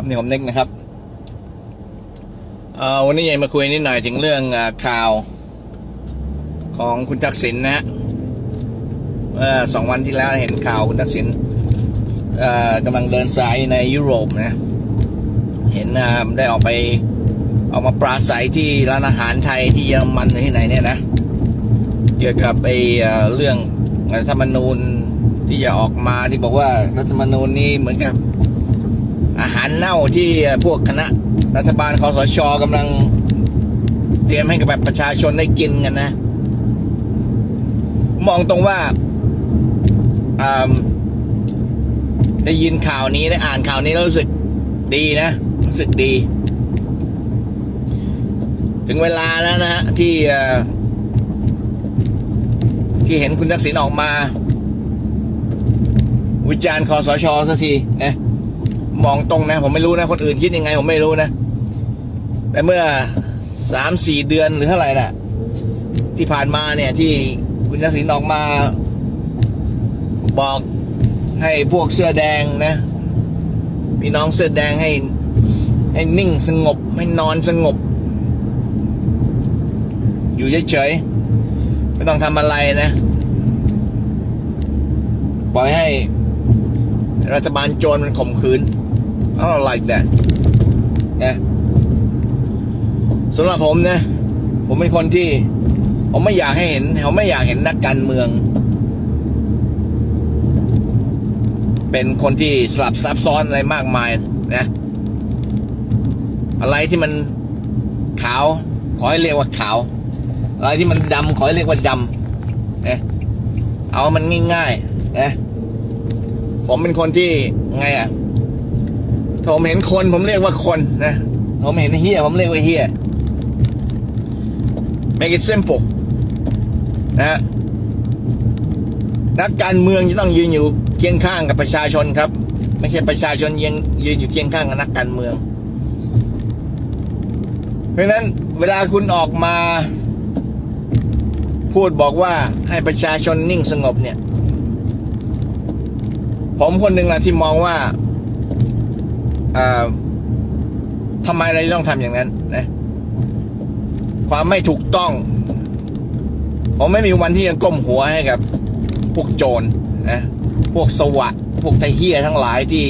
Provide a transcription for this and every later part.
ับนี่ผมเน็กนะครับวันนี้ยากมาคุยนิดหน่อยถึงเรื่องข่าวของคุณทักษิณนะฮะเมื่อสองวันที่แล้วเห็นข่าวคุณทักษิณกำลังเดินสายในยุโรปนะ เห็นได้ออกไปออกมาปราศัยที่ร้านอาหารไทยที่เยอรมันหรือที่ไหนเนี่ยนะ เกี่ยวกับไอ้เอ่อเรื่องรัฐธรรมนูญที่จะออกมาที่บอกว่ารัฐธรรมนูญนี้เหมือนกับ อาหารเน่าที่พวกคณะรัฐบาลคอสชกำลังเตรียมให้กับแบบประชาชนได้กินกันนะ มองตรงว่าได้ยินข่าวนี้ได้อ่านข่าวนี้แล้วรู้สึกดีนะ รู้สึกดี ถึงเวลาแล้วนะที่ที่เห็นคุณทักษิณออกมา วิจารณ์คอสชสักทีนะ มองตรงนะ ผมไม่รู้นะ คนอื่นคิดยังไง ผมไม่รู้นะ แต่เมื่อสามสี่เดือนหรือเท่าไหร่น่ะ ที่ผ่านมาเนี่ยที่คุณทักษิณออกมา บอกให้พวกเสื้อแดงนะพี่น้องเสื้อแดงให้ให้นิ่งสงบให้นอนสงบ อยู่เฉยๆไม่ต้องทำอะไรนะปล่อยให้รัฐบาลโจรมันข่มขืน I don't like that นะสำหรับผมนะ ผมเป็นคนที่ ผมไม่อยากให้เห็นผมไม่อยากเห็นนักการเมือง เป็นคนที่สลับซับซ้อนอะไรมากมายนะ อะไรที่มันขาว ขอให้เรียกว่าขาว อะไรที่มันดำขอให้เรียกว่าดำนะเอามันง่ายๆนะผมเป็นคนที่ไงอะ ผมเห็นคนผมเรียกว่าคนนะ ผมเห็นเฮียผมเรียกว่าเฮีย make it simple นะนักการเมืองจะต้องยืนอยู่เคียงข้างกับประชาชนครับ ไม่ใช่ประชาชนยืนยืนอยู่เคียงข้างกับนักการเมือง เพราะนั้นเวลาคุณออกมา พูดบอกว่าให้ประชาชนนิ่งสงบเนี่ย ผมคนหนึ่งละที่มองว่า ทำไมเราต้องทำอย่างนั้นนะความไม่ถูกต้องผมไม่มีวันที่จะก้มหัวให้กับ พวกโจรนะพวกสวะพวกไทเฮียทั้งหลายที่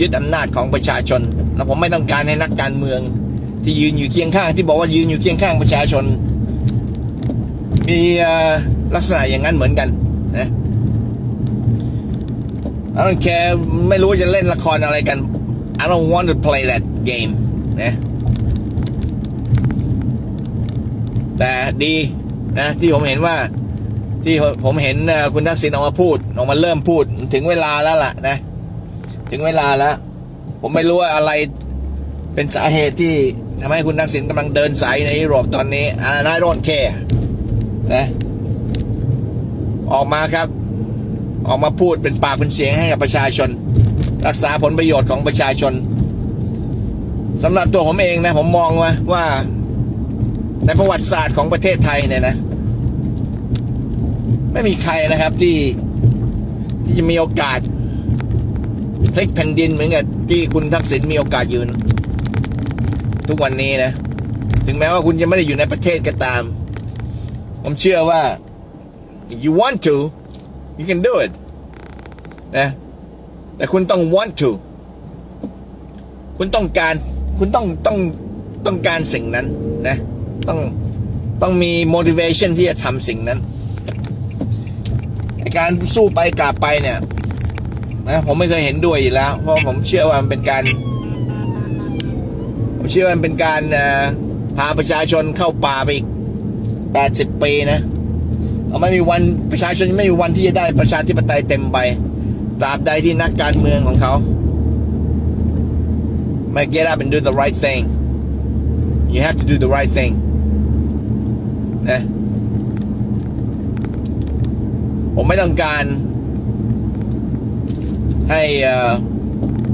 ยึดอำนาจของประชาชนแล้วผมไม่ต้องการให้นักการเมือง ที่ยืนอยู่เคียงข้าง ที่บอกว่ายืนอยู่เคียงข้างประชาชน มีลักษณะอย่างนั้นเหมือนกันนะ I don't care ไม่รู้จะเล่นละครอะไรกัน I don't want to play that game นะแต่ดีนะที่ผมเห็นว่า ที่ผมเห็นคุณทักษิณออกมาพูดออกมาเริ่มพูดถึงเวลาแล้วล่ะนะ ถึงเวลาแล้ว ผมไม่รู้ว่าอะไรเป็นสาเหตุที่ทำให้คุณทักษิณกำลังเดินสายในยุโรปตอนนี้ and I don't care นะ ออกมาครับ ออกมาพูดเป็นปากเป็นเสียงให้กับประชาชน รักษาผลประโยชน์ของประชาชนสำหรับตัวผมเองนะ ผมมองว่าว่า ในประวัติศาสตร์ของประเทศไทยเนี่ยนะ ไม่มีใครนะครับที่ที่จะมีโอกาสพลิกแผ่นดินเหมือนกับที่คุณทักษิณมีโอกาสยืน ทุกวันนี้นะ ถึงแม้ว่าคุณจะไม่ได้อยู่ในประเทศก็ตาม ผมเชื่อว่า if you want to you can do it นะ แต่คุณต้อง want to คุณต้องการ คุณต้องต้องต้องการสิ่งนั้นนะ ต้องต้องมี motivation ที่จะทำสิ่งนั้นการสู้ไปกลับไปเนี่ยนะผมไม่เคยเห็นด้วยอยู่แล้ว เพราะผมเชื่อว่ามันเป็นการ ผมเชื่อว่ามันเป็นการพาประชาชนเข้าป่าไปอีก80ปีนะเราไม่มีวันประชาชนไม่มีวันที่จะได้ประชาธิปไตยเต็มไป ตราบใดที่นักการเมืองของเขา ไม่ get up and do the right thing you have to do the right thing นะผมไม่ต้องการ ให้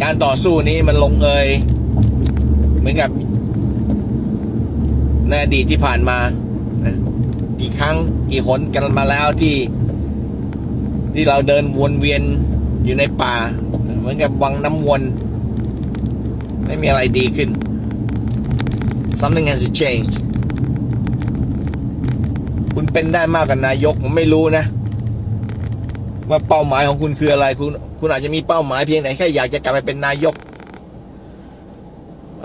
การต่อสู้นี้มันลงเอยเหมือนกับในอดีตที่ผ่านมานะกี่ครั้งกี่หนกันมาแล้วที่ ที่เราเดินวนเวียน อยู่ในป่า เหมือนกับวังน้ำวน ไม่มีอะไรดีขึ้น something has to change คุณเป็นได้มากกว่านายกผมไม่รู้นะ ว่าเป้าหมายของคุณคืออะไร คุณคุณอาจจะมีเป้าหมายเพียงแต่แค่อยากจะกลับไปเป็นนายก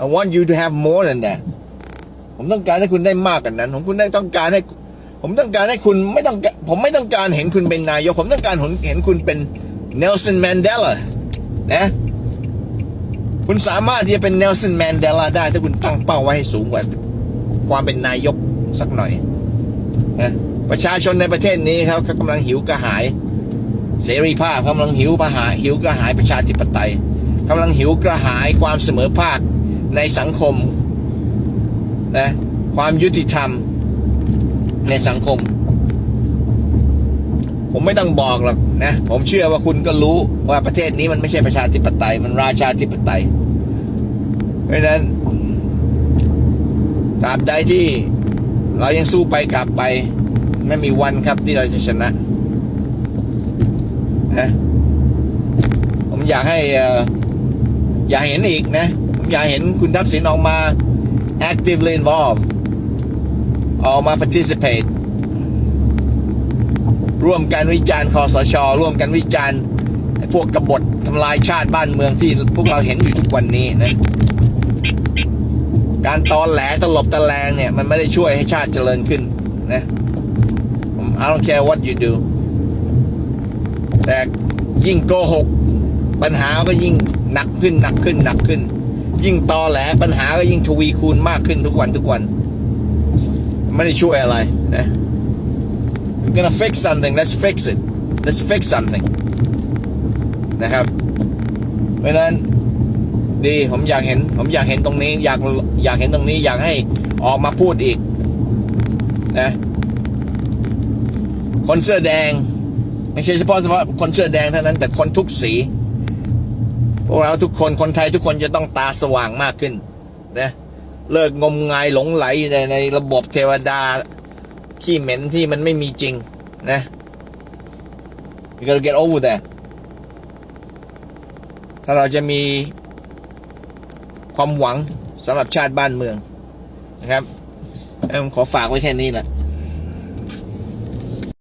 I want you to have more than that ผมต้องการให้คุณได้มากกว่านั้นผมคุณได้ต้องการให้ ผมต้องการให้คุณไม่ต้องผมไม่ต้องการเห็นคุณเป็นนายก ผมต้องการเห็นคุณเป็น เนลสันแมนเดลานะคุณสามารถที่จะเป็นเนลสันแมนเดลาได้ ถ้าคุณตั้งเป้าไว้ให้สูงกว่า ความเป็นนายกสักหน่อยนะประชาชนในประเทศนี้ครับเขากำลังหิวกระหาย เสรีภาพกำลังหิวประหาหิวกระหายประชาธิปไตยกำลังหิวกระหายความเสมอภาคในสังคมนะความยุติธรรมในสังคม ผมไม่ต้องบอกหรอก นะผมเชื่อว่าคุณก็รู้ว่าประเทศนี้มันไม่ใช่ประชาธิปไตย มันราชาธิปไตย เพราะนั้นตราบใดที่เรายังสู้ไปกลับไป ไม่มีวันครับที่เราจะชนะนะผมอยากให้อยากเห็นอีกนะ ผมอยากเห็นคุณทักษิณออกมา actively involved ออกมา participate ร่วมกันวิจารณ์คอสช ร่วมกันวิจารณ์พวกกบฏทำลายชาติบ้านเมืองที่พวกเราเห็นอยู่ทุกวันนี้นะการตอนแหลตลบตะแลงเนี่ย มันไม่ได้ช่วยให้ชาติเจริญขึ้นนะ I don't care what you do แต่ยิ่งโกหก ปัญหาก็ยิ่งหนักขึ้นหนักขึ้นหนักขึ้น ยิ่งตอแหลปัญหาก็ยิ่งทวีคูณมากขึ้นทุกวันทุกวัน ไม่ได้ช่วยอะไรนะ We're gonna fix something let's fix it let's fix something นะครับ เพราะนั้นดีผมอยากเห็น ผมอยากเห็นตรงนี้ อยากอยากเห็นตรงนี้ อยากให้ออกมาพูดอีกนะคนเสื้อแดง ไม่ใช่เฉพาะเฉพาะคนเสื้อแดงเท่านั้น แต่คนทุกสี พวกเราทุกคนคนไทยทุกคนจะต้องตาสว่างมากขึ้นนะเลิกงมงายหลงไหลในในระบบเทวดา ขี้เหม็นที่มันไม่มีจริงนะ you gotta get over that ถ้าเราจะมีความหวังสำหรับชาติบ้านเมืองนะครับผมขอฝากไว้แค่นี้แหละ